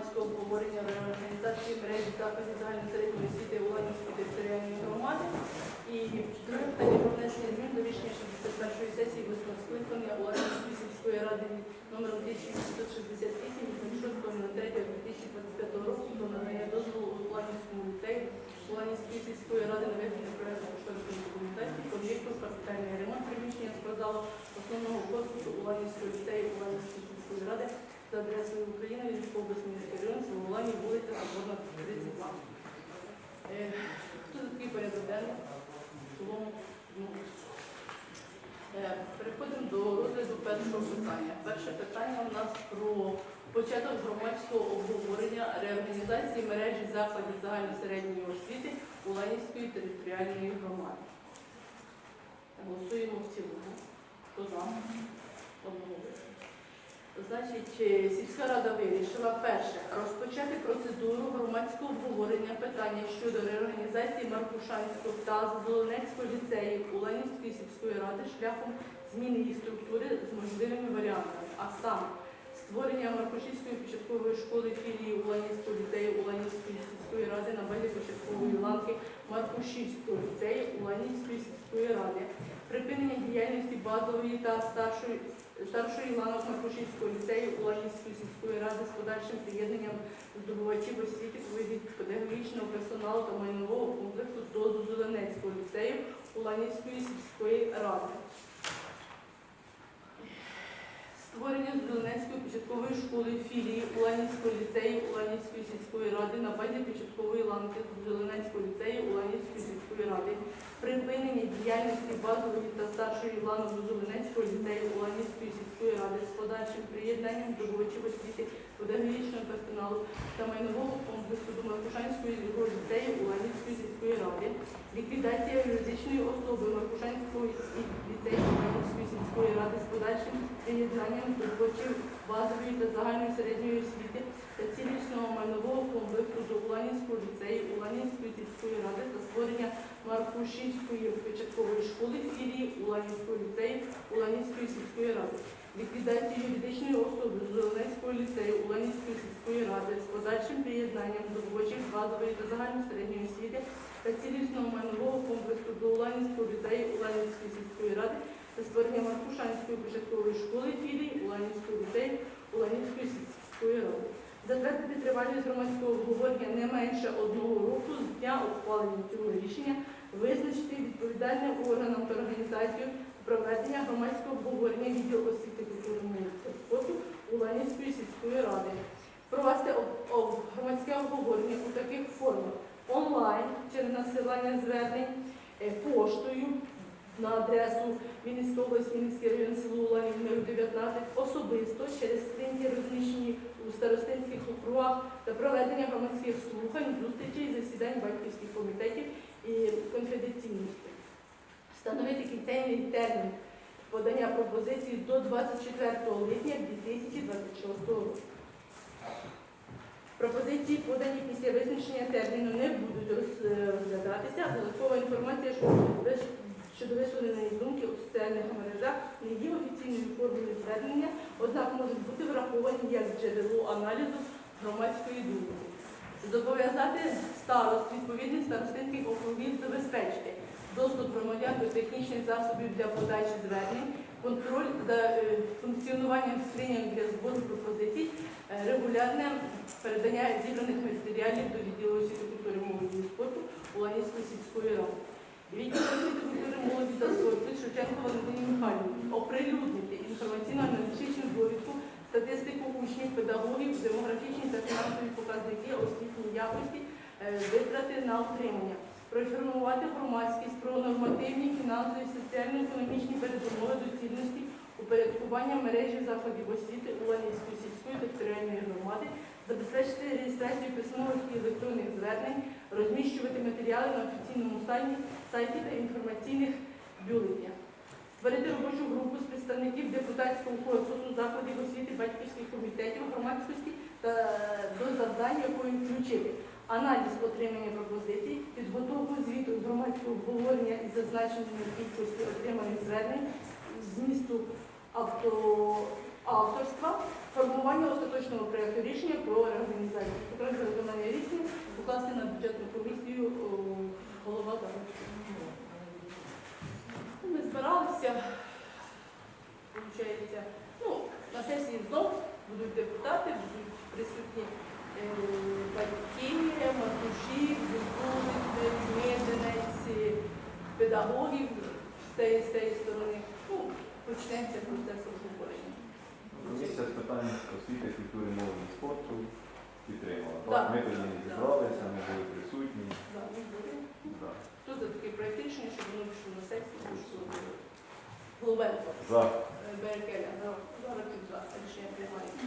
громадського обговорення реорганізації мережі закладів загальної середньої освіти Уланівської територіальної громади. І друге питання про внесення змін до рішення 61-ї сесії 8 скликання Уланівської сільської ради номер 1868 від 06.03.2025 року про надання дозволу у Уланівському ліцею Уланівської сільської ради на виведення проєкту кошторисної документації об'єкту капітальний ремонт приміщення спортзалу основного корпусу Уланівського ліцею Уланівської сільської ради за адресою України, обласної міської район, село Уланів, вулиця Соборна, 32. Е, Хто такий порядок? В ну, Е, Переходимо до розгляду першого питання. Перше питання у нас про початок громадського обговорення реорганізації мережі закладів загальносередньої освіти Уланівської територіальної громади. Голосуємо в цілому. Хто за? Одноголосно. Значить, е, сільська рада вирішила перше розпочати процедуру громадського обговорення питання щодо реорганізації Маркушанського та Зеленецького ліцеїв Уланівської сільської ради шляхом зміни їх структури з можливими варіантами, а саме створення Маркушівської початкової школи філії Уланівського ліцею Уланівської сільської ради на базі початкової ланки Маркушівського ліцею Уланівської сільської ради, припинення діяльності базової та старшої старшої ланок Маркушівського ліцею Уланівської сільської ради з подальшим приєднанням здобувачів освіти виді педагогічного персоналу та майнового комплексу до Зеленецького ліцею Уланівської сільської ради. Створення Зеленецької початкової школи філії Уланівського ліцею Уланівської сільської ради на базі початкової ланки Зеленецького ліцею Уланівської сільської ради, припинення діяльності базової та старшої ланок Зеленецького ліцею Уланівської сільської ради з подальшим приєднанням здобувачів освіти педагогічного персоналу та майнового комплексу до Маркушанського ліцею Уланівської сільської ради, ліквідація юридичної особи Маркушанського ліцею Уланівської сільської ради з подальшим приєднанням здобувачів базової та загальної середньої освіти та цілісного майнового комплексу до Уланівського ліцею Уланівської сільської ради та створення Маркушівської початкової школи філії Уланівського ліцею Уланівської сільської ради. Ліквідацію юридичної особи Зеленецького ліцею Уланівської сільської ради з подальшим приєднанням здобувачів базової та загальної середньої освіти та цілісного майнового комплексу до Уланівського ліцею Уланівської сільської ради та створення Маркушанської початкової школи філії Уланівського ліцею Уланівської сільської ради. Затвердити тривалість громадського обговорення не менше одного року з дня ухвалення цього рішення, визначити відповідальним органам та організацію проведення громадського обговорення відділу освіти культури молоді спорту Уланівської сільської ради. Провести громадське обговорення у таких формах онлайн через насилання звернень, е, поштою на адресу Вінницька область, Вінницький район село Уланів, номер 19, особисто через скриньки розміщені у старостинських округах та проведення громадських слухань, зустрічей, засідань батьківських комітетів і конфіденційності. Встановити кінцевий термін подання пропозицій до 24 липня 2026 року. Пропозиції, подані після визначення терміну, не будуть роз- розглядатися. Додаткова інформація щодо вис- щодо висловленої думки у соціальних мережах не є офіційною формою звернення, однак можуть бути враховані як джерело аналізу громадської думки. Зобов'язати старост відповідних старостинських округів забезпечити доступ громадян до технічних засобів для подачі звернень, контроль за е, функціонуванням скриньок для збору пропозицій, е, регулярне передання зібраних матеріалів до відділу освіти культури молоді і спорту Уланівської сільської ради. Відділ освіти культури молоді та спорту Шевченко Валентині Михайлівні оприлюднити інформаційно-аналітичну довідку, статистику учнів, педагогів, демографічні та фінансові показники освітньої якості, е, витрати на утримання проінформувати громадськість про нормативні, фінансові, соціально-економічні передумови доцільності упорядкування мережі закладів освіти Уланівської сільської територіальної громади, забезпечити реєстрацію письмових і електронних звернень, розміщувати матеріали на офіційному сайті, сайті та інформаційних бюлетнях. Створити робочу групу з представників депутатського корпусу, закладів освіти, батьківських комітетів, громадськості та до завдань, якої включити аналіз отримання пропозицій, підготовку звіту з громадського обговорення із зазначеною кількості отриманих звернень, змісту авто, авторства, формування остаточного проєкту рішення про реорганізацію. Потреби виконання рішення покласти на бюджетну комісію голова Зарочка. Ми збиралися, виходить, ну, на сесії знов будуть депутати, будуть присутні е, батьки, матуші, заступниць, мединець, педагогів з тієї, сторони. Ну, почнеться процес обговорення. Комісія з питань освіти, культури, молоді і спорту підтримала. Да. Ми тоді не зібралися, ми були присутні. Да, ми були. Да. Хто за такий проєкт щоб воно пішло на сесію? що Головенко. За. Е, Берекеля. За. Зараз тут за. Рішення приймається.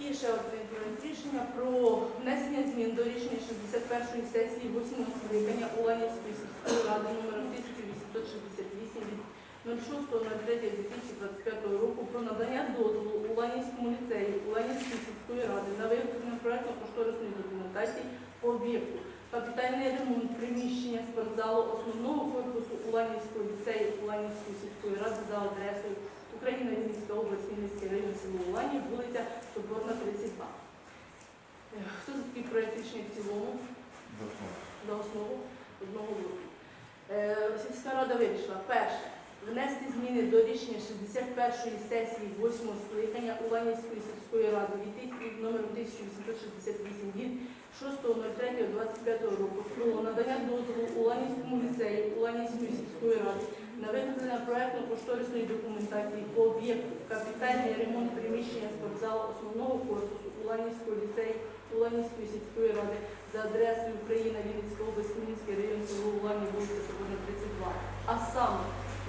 І ще одне проект рішення про внесення змін до рішення 61-ї сесії 8 скликання Уланівської сільської ради номер 1868 від 06.03.2025 року про надання дозволу Уланівському ліцею Уланівської сільської ради на виготовлення проектно-кошторисної документації по об'єкту. Капітальний ремонт приміщення спортзалу основного корпусу Уланівського ліцею Уланівської сільської ради за адресою Вінницька область, район, село Уланів, вулиця Соборна, 32. Е, Хто за такий проект рішення в цілому? За основу. Одного року. Е, Сільська рада вирішила перше внести зміни до рішення 61-ї сесії 8 скликання Уланівської сільської ради від тисяч- номер 1868 від 6.03.25 року про надання дозволу Уланівському ліцею Уланівської сільської ради на виготовлення проектно-кошторисної документації по об'єкту капітальний ремонт приміщення спортзалу основного корпусу Уланівського ліцею Уланівської сільської ради за адресою Україна, Вінницька область, Хмельницький район, село Улані, вулиця Соборна, 32. А саме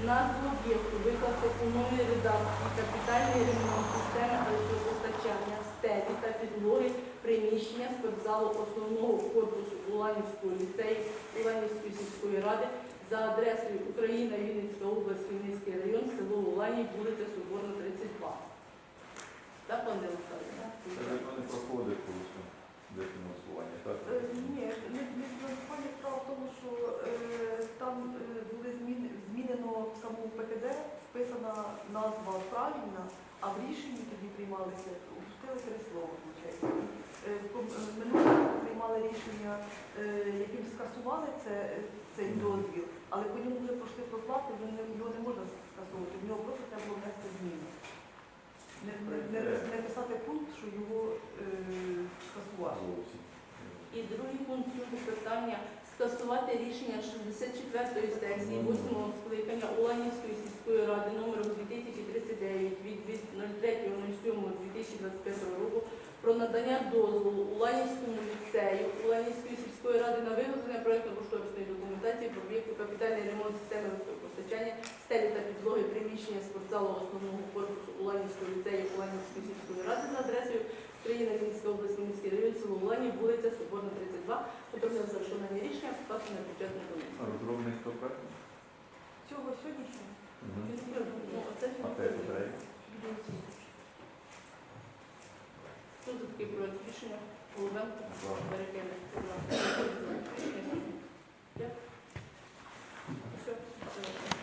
назву об'єкту викласти у новій редакції капітальний ремонт системи електропостачання, стелі та підлоги приміщення спортзалу основного корпусу Уланівського ліцею Уланівської сільської ради за адресою Україна, Вінницька область, Хмельницький район, село Улані, вулиця Соборна, 32. Так, пане Олександр? Це не проходить просто для фінансування, так? Е, Ні, не не фінансування справа в тому, що е, там е, були зміни, змінено в самому ПКД, вписана назва правильна, а в рішенні тоді приймалися, упустили три слова, виходить. Е, по- е, Минулого року приймали рішення, е, яким скасували це, цей дозвіл, але по ньому вже пройшли проплати, його не можна скасовувати, в нього просто треба було внести зміни. Не, не, не писати пункт, що його е, скасували. І другий пункт цього питання скасувати рішення 64-ї сесії 8-го скликання Уланівської сільської ради номером 2039 від від 03.07.2025 року про надання дозволу Уланівському ліцею Уланівської сільської ради на виготовлення проєктно-кошторисної документації про об'єкту капітальний ремонт системи електропостачання, стелі та підлоги приміщення спортзалу основного корпусу Уланівського ліцею Уланівської сільської ради за адресою країни Вінницької області, міський район, село вулиця Соборна, 32, управління за рішення, вказано на бюджетний А донесення. розроблений хто проект? Цього сьогоднішнього? Мгм. Фінансування. Оце такий проект рішення? Головенко, За. Дякую. Все, все.